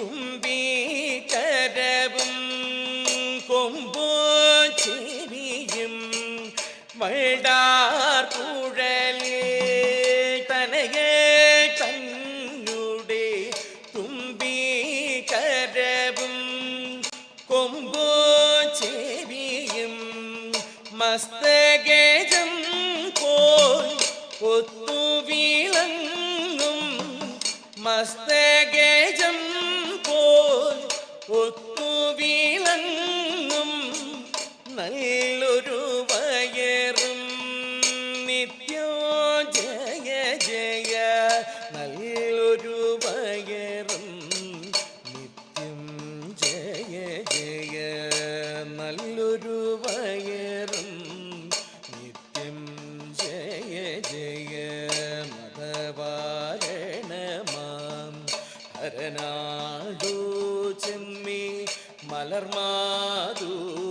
തുമ്പീകരവും കൊമ്പോ ചെവിയും വൾടാർ കുഴലിൽ തനകെ തന്നുടെ തുമ്പീകരവും കൊമ്പോ ചെവിയും മസ്തഗജം പോൽ ഒത്തുവിളങ്ങും മസ്തഗജം നല്ലൊരു വയറും നിത്യോ ജയ ജയ. നല്ലൊരു വയറും നിത്യം ജയ ജയ. നല്ലൊരു വയറും നിത്യം ജയ ജയ. മതവാരണമാം. ഹരനാടു ചെമ്മി മലർമാതു